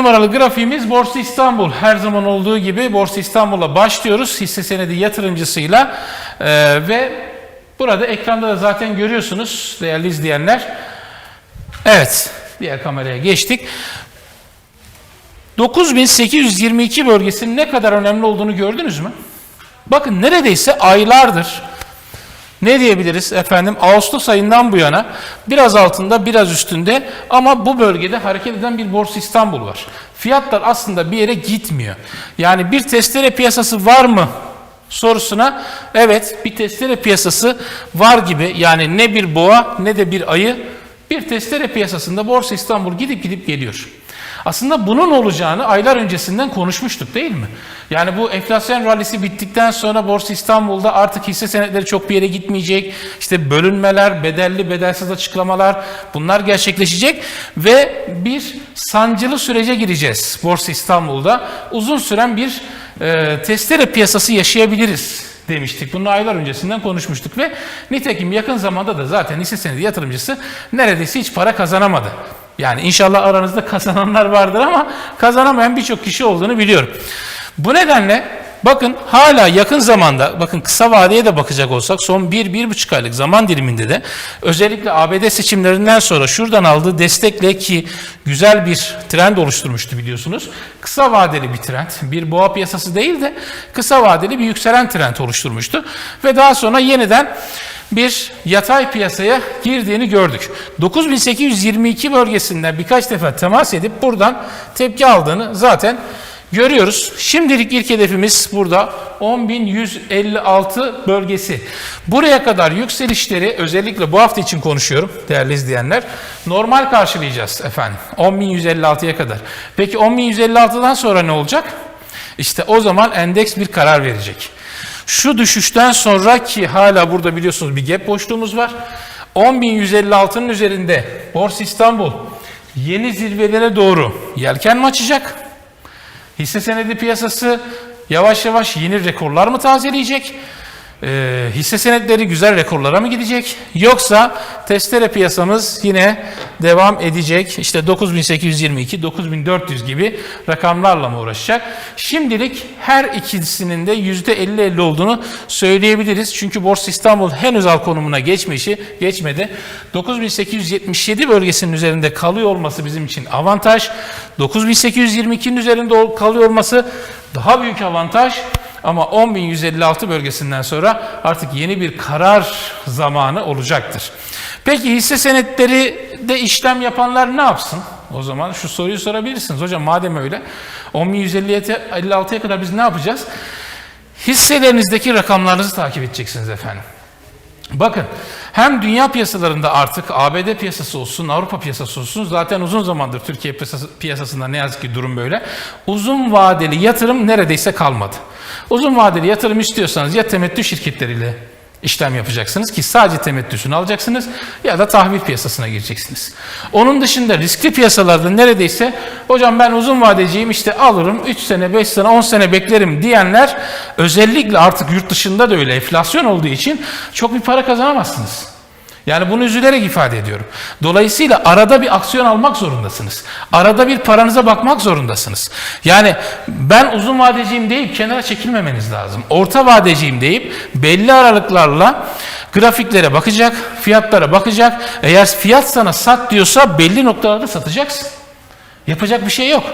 numaralı grafiğimiz Borsa İstanbul. Her zaman olduğu gibi Borsa İstanbul'a başlıyoruz. Hisse senedi yatırımcısıyla Ee, ve burada ekranda da zaten görüyorsunuz değerli izleyenler. Evet, diğer kameraya geçtik. 9822 bölgesinin ne kadar önemli olduğunu gördünüz mü? Bakın neredeyse aylardır ne diyebiliriz efendim Ağustos ayından bu yana biraz altında biraz üstünde ama bu bölgede hareket eden bir borsa İstanbul var. Fiyatlar aslında bir yere gitmiyor. Yani bir testere piyasası var mı sorusuna evet bir testere piyasası var gibi yani ne bir boğa ne de bir ayı bir testere piyasasında borsa İstanbul gidip gidip geliyor. Aslında bunun olacağını aylar öncesinden konuşmuştuk değil mi? Yani bu enflasyon rallisi bittikten sonra Borsa İstanbul'da artık hisse senetleri çok bir yere gitmeyecek. İşte bölünmeler, bedelli, bedelsiz açıklamalar bunlar gerçekleşecek ve bir sancılı sürece gireceğiz Borsa İstanbul'da. Uzun süren bir e, testere piyasası yaşayabiliriz demiştik. Bunu aylar öncesinden konuşmuştuk ve nitekim yakın zamanda da zaten hisse senedi yatırımcısı neredeyse hiç para kazanamadı. Yani inşallah aranızda kazananlar vardır ama kazanamayan birçok kişi olduğunu biliyorum. Bu nedenle bakın hala yakın zamanda bakın kısa vadeye de bakacak olsak son 1-1,5 aylık zaman diliminde de özellikle ABD seçimlerinden sonra şuradan aldığı destekle ki güzel bir trend oluşturmuştu biliyorsunuz. Kısa vadeli bir trend. Bir boğa piyasası değil de kısa vadeli bir yükselen trend oluşturmuştu. Ve daha sonra yeniden bir yatay piyasaya girdiğini gördük. 9822 bölgesinden birkaç defa temas edip buradan tepki aldığını zaten görüyoruz. Şimdilik ilk hedefimiz burada 10.156 bölgesi. Buraya kadar yükselişleri özellikle bu hafta için konuşuyorum değerli izleyenler. Normal karşılayacağız efendim 10.156'ya kadar. Peki 10.156'dan sonra ne olacak? İşte o zaman endeks bir karar verecek. Şu düşüşten sonra ki hala burada biliyorsunuz bir gap boşluğumuz var. 10.156'nın üzerinde Borsa İstanbul yeni zirvelere doğru yelken mi açacak? Hisse senedi piyasası yavaş yavaş yeni rekorlar mı tazeleyecek? Ee, hisse senetleri güzel rekorlara mı gidecek? Yoksa testere piyasamız yine devam edecek. İşte 9822, 9400 gibi rakamlarla mı uğraşacak? Şimdilik her ikisinin de %50-50 olduğunu söyleyebiliriz. Çünkü Borsa İstanbul henüz al konumuna geçmişi geçmedi. 9877 bölgesinin üzerinde kalıyor olması bizim için avantaj. 9822'nin üzerinde kalıyor olması daha büyük avantaj. Ama 10.156 bölgesinden sonra artık yeni bir karar zamanı olacaktır. Peki hisse senetleri de işlem yapanlar ne yapsın? O zaman şu soruyu sorabilirsiniz. Hocam madem öyle 10.156'ya kadar biz ne yapacağız? Hisselerinizdeki rakamlarınızı takip edeceksiniz efendim. Bakın hem dünya piyasalarında artık ABD piyasası olsun, Avrupa piyasası olsun zaten uzun zamandır Türkiye piyasası, piyasasında ne yazık ki durum böyle. Uzun vadeli yatırım neredeyse kalmadı. Uzun vadeli yatırım istiyorsanız ya temettü şirketleriyle işlem yapacaksınız ki sadece temettüsünü alacaksınız ya da tahvil piyasasına gireceksiniz. Onun dışında riskli piyasalarda neredeyse hocam ben uzun vadeciyim işte alırım 3 sene 5 sene 10 sene beklerim diyenler özellikle artık yurt dışında da öyle enflasyon olduğu için çok bir para kazanamazsınız. Yani bunu üzülerek ifade ediyorum. Dolayısıyla arada bir aksiyon almak zorundasınız. Arada bir paranıza bakmak zorundasınız. Yani ben uzun vadeciyim deyip kenara çekilmemeniz lazım. Orta vadeciyim deyip belli aralıklarla grafiklere bakacak, fiyatlara bakacak. Eğer fiyat sana sat diyorsa belli noktalarda satacaksın. Yapacak bir şey yok.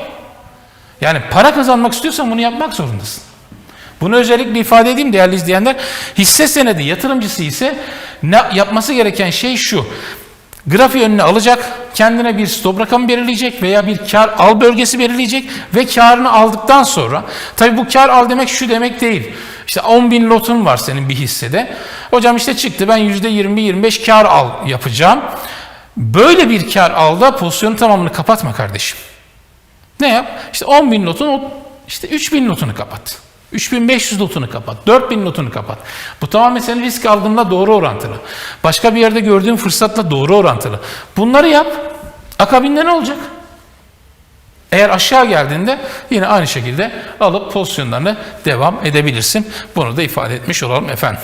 Yani para kazanmak istiyorsan bunu yapmak zorundasın. Bunu özellikle ifade edeyim değerli izleyenler. Hisse senedi yatırımcısı ise ne yapması gereken şey şu. Grafiği önüne alacak, kendine bir stop rakamı belirleyecek veya bir kar al bölgesi belirleyecek ve karını aldıktan sonra tabi bu kar al demek şu demek değil. İşte 10 bin lotun var senin bir hissede. Hocam işte çıktı ben %20-25 kar al yapacağım. Böyle bir kar alda pozisyonun tamamını kapatma kardeşim. Ne yap? İşte 10 bin lotun işte 3 bin lotunu kapat. 3500 notunu kapat, 4000 notunu kapat. Bu tamamen senin risk aldığınla doğru orantılı. Başka bir yerde gördüğün fırsatla doğru orantılı. Bunları yap. Akabinde ne olacak? Eğer aşağı geldiğinde yine aynı şekilde alıp pozisyonlarını devam edebilirsin. Bunu da ifade etmiş olalım efendim.